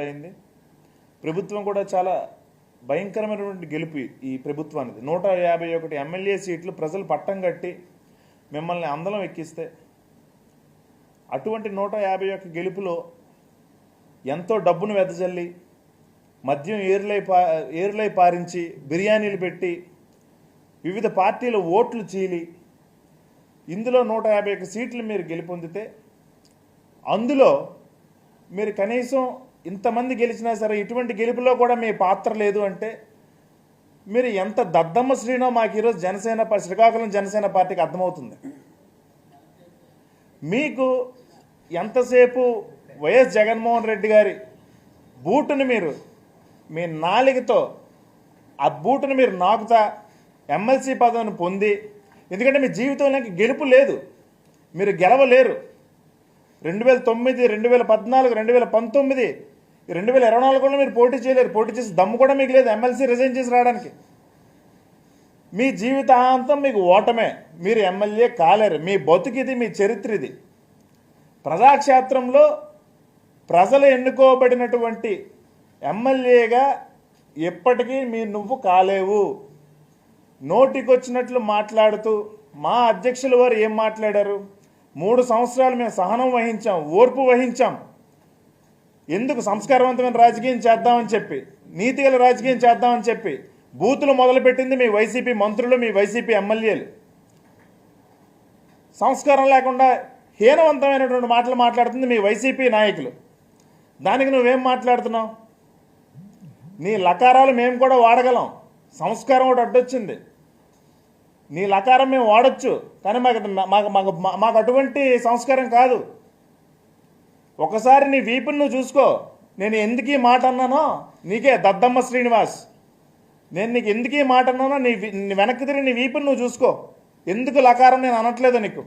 అయింది. ప్రభుత్వం కూడా చాలా భయంకరమైనటువంటి గెలుపు ఈ ప్రభుత్వానికి నూట యాభై ఒకటి ఎమ్మెల్యే సీట్లు ప్రజలు పట్టం కట్టి మిమ్మల్ని అందలం ఎక్కిస్తే అటువంటి నూట యాభై ఒక్క గెలుపులో ఎంతో డబ్బును వెదజల్లి మద్యం ఏరులై పా ఏరులై పారించి బిర్యానీలు పెట్టి వివిధ పార్టీల ఓట్లు చీలి ఇందులో నూట యాభై ఒక్క సీట్లు మీరు గెలుపొందితే అందులో మీరు కనీసం ఇంతమంది గెలిచినా సరే ఇటువంటి గెలుపులో కూడా మీ పాత్ర లేదు అంటే మీరు ఎంత దద్దమ్మ శ్రీనో మాకు ఈరోజు జనసేన శ్రీకాకుళం జనసేన పార్టీకి అర్థమవుతుంది. మీకు ఎంతసేపు వైఎస్ జగన్మోహన్ రెడ్డి గారి బూటుని మీరు మీ నాలికతో ఆ బూటుని మీరు నాకుతా ఎమ్మెల్సీ పదవిని పొంది ఎందుకంటే మీ జీవితంలోకి గెలుపు లేదు. మీరు గెలవలేరు. రెండు వేల తొమ్మిది రెండు వేల పద్నాలుగు రెండు వేల పంతొమ్మిది రెండు వేల ఇరవై నాలుగులో మీరు పోటీ చేయలేరు. పోటీ చేసి దమ్ము కూడా మీకు లేదు. ఎమ్మెల్సీ రిజైన్ చేసి రావడానికి. మీ జీవితాంతం మీకు ఓటమే. మీరు ఎమ్మెల్యే కాలేరు. మీ బతుకిది మీ చరిత్ర ఇది ప్రజాక్షేత్రంలో ప్రజలు ఎన్నుకోబడినటువంటి ఎమ్మెల్యేగా ఎప్పటికీ మీ నువ్వు కాలేవు. నోటికొచ్చినట్లు మాట్లాడుతూ మా అధ్యక్షుల వారు ఏం మాట్లాడారు? మూడు సంవత్సరాలు మేము సహనం వహించాం ఓర్పు వహించాం. ఎందుకు సంస్కారవంతమైన రాజకీయం చేద్దామని చెప్పి నీతిగల రాజకీయం చేద్దామని చెప్పి బూతులు మొదలుపెట్టింది మీ వైసీపీ మంత్రులు మీ వైసీపీ ఎమ్మెల్యేలు. సంస్కారం లేకుండా హీనవంతమైనటువంటి మాటలు మాట్లాడుతుంది మీ వైసీపీ నాయకులు. దానికి నువ్వేం మాట్లాడుతున్నావు? నీ లకారాలు మేము కూడా వాడగలం. సంస్కారం ఒకటి అడ్డొచ్చింది. నీ లకారం మేము వాడచ్చు కానీ మాకు మాకు మాకు మాకు అటువంటి సంస్కారం కాదు. ఒకసారి నీ వీపుని నువ్వు చూసుకో. నేను ఎందుకు ఈ మాట అన్నానో? నీకే దద్దమ్మ శ్రీనివాస్. నేను నీకు ఎందుకు ఈ మాట అన్నానో? నీ నీ వెనక్కి తిరిగి నీ వీపుని నువ్వు చూసుకో. ఎందుకు లకారం నేను అనట్లేదు నీకు?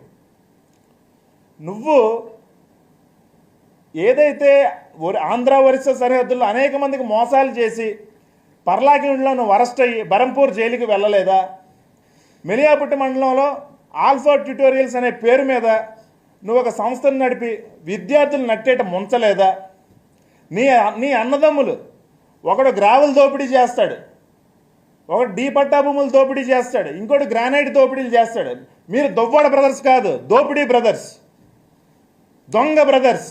నువ్వు ఏదైతే ఒరి- ఆంధ్ర ఒరిస్సా సరిహద్దుల్లో అనేక మందికి మోసాలు చేసి పర్లాకిండ్లో నువ్వు అరెస్ట్ అయ్యి బరంపూర్ జైలుకి వెళ్ళలేదా? మెలియాపుట్టి మండలంలో ఆల్ఫా ట్యూటోరియల్స్ అనే పేరు మీద నువ్వు ఒక సంస్థను నడిపి విద్యార్థులు నట్టేట ముంచలేదా? నీ నీ అన్నదమ్ములు ఒకడు గ్రావెల్ దోపిడీ చేస్తాడు ఒకడు డీ పట్టా భూములు దోపిడీ చేస్తాడు ఇంకోటి గ్రానైట్ దోపిడీలు చేస్తాడు. మీరు దొవ్వాడ బ్రదర్స్ కాదు దోపిడీ బ్రదర్స్ దొంగ బ్రదర్స్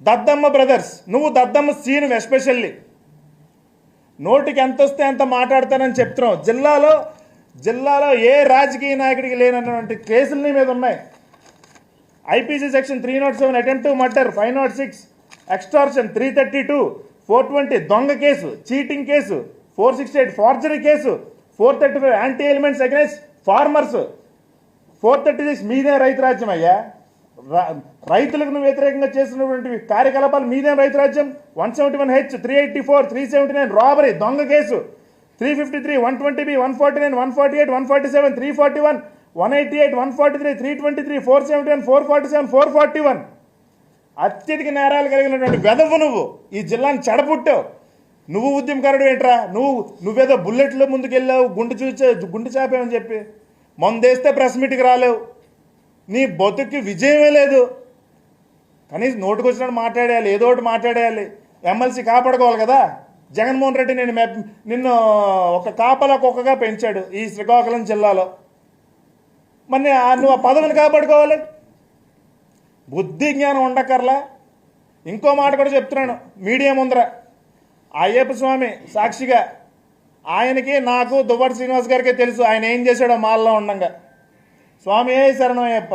దద్దమ్మ బ్రదర్స్. నువ్వు దద్దమ్మ సీను ఎస్పెషల్లీ నోటికి ఎంత వస్తే అంత మాట్లాడతానని చెప్తున్నావు. జిల్లాలో జిల్లాలో ఏ రాజకీయ నాయకుడికి లేనటువంటి కేసులు నీ మీద ఉన్నాయి? IPC section three not seven attempt murder five not six extortion three thirty two four twenty దొంగ case cheating case four sixty eight forgery case four thirty five anti elements against farmers four thirty six మీదే రైతు రాజ్యం అయ్యా. రైతులకు వ్యతిరేకంగా చేస్తున్నటువంటి కార్యకలాపాలు మీదేం రైతు రాజ్యం. One seventy one H three eighty four three seventy nine robbery దొంగ case. Three fifty three one twenty B one forty nine one forty eight one forty seven three forty one one eighty eight one forty three three twenty three four seventy one four forty seven four forty one అత్యధిక నేరాలు కలిగినటువంటి వెదవు నువ్వు. ఈ జిల్లాని చెడపుట్టావు. నువ్వు ఉద్యమకారుడు ఏంట్రా? నువ్వు నువ్వేదో బుల్లెట్లో ముందుకెళ్ళావు గుండు చూచే గుండు చాపావని చెప్పి. మందేస్తే ప్రెస్ మీట్కి రాలేవు. నీ బతుక్కి విజయమే లేదు. కనీసం నోటుకొచ్చినట్టు మాట్లాడేయాలి ఏదో ఒకటి మాట్లాడేయాలి. ఎమ్మెల్సీ కాపాడుకోవాలి కదా. జగన్మోహన్ రెడ్డి నేను మెప్- నిన్ను ఒక కాపలా కుక్కగా పెంచాడు ఈ శ్రీకాకుళం జిల్లాలో. మరి ఆ- నువ్వు ఆ పదవిని కాపాడుకోవాలి. బుద్ధి జ్ఞానం ఉండకర్లా ఇంకో మాట కూడా చెప్తున్నాను. మీడియా ముందర. అయ్యప్ప స్వామి సాక్షిగా ఆయనకి నాకు దువ్వటి శ్రీనివాస్ గారికి తెలుసు. ఆయన ఏం చేశాడో మాల్లో ఉండంగా. స్వామి ఏ శరణం అయ్యప్ప?